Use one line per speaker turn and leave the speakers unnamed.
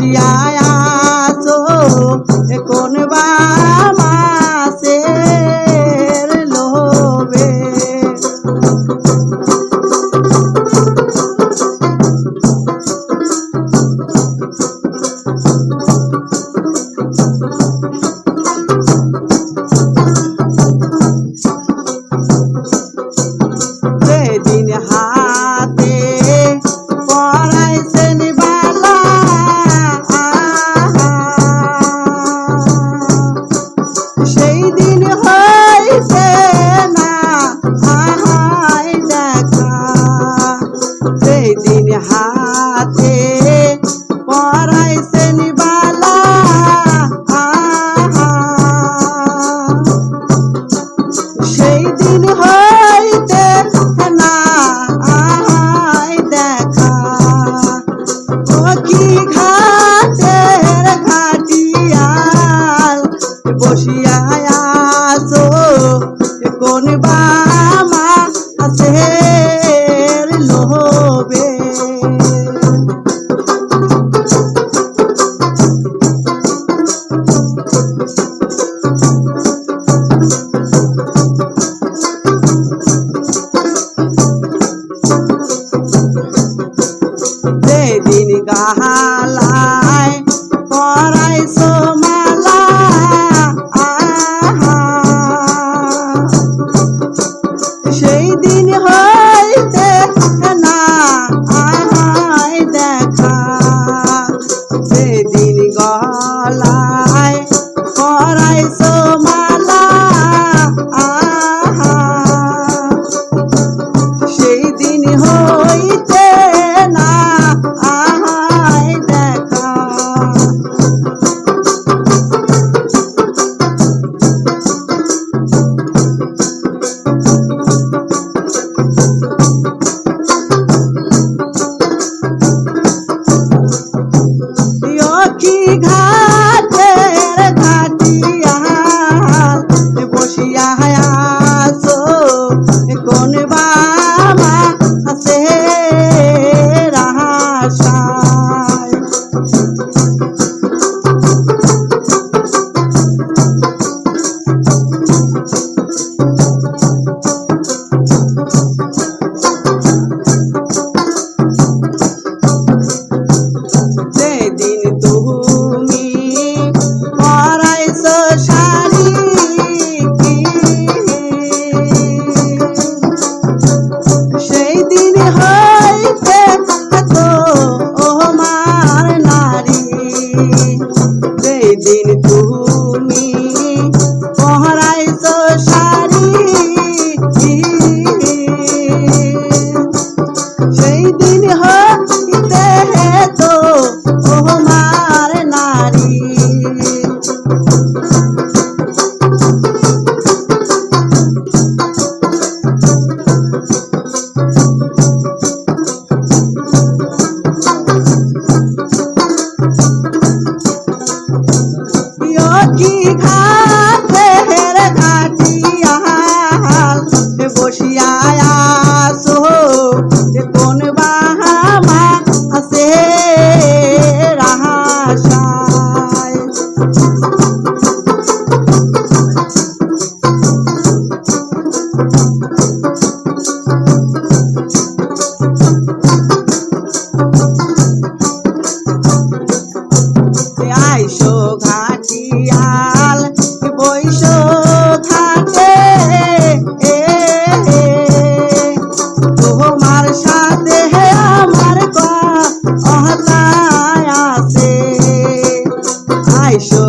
yeah, yeah. দিন হাতে পড়াইছেন বালা। সেই দিন হইতে না দেখা। ও কি ঘাটের ঘাটিয়াল বসিয়া নদী ঘাটের কাটিয়া বসিয়া আসো যে কোন বাহামা আছে রাহাসায় sure.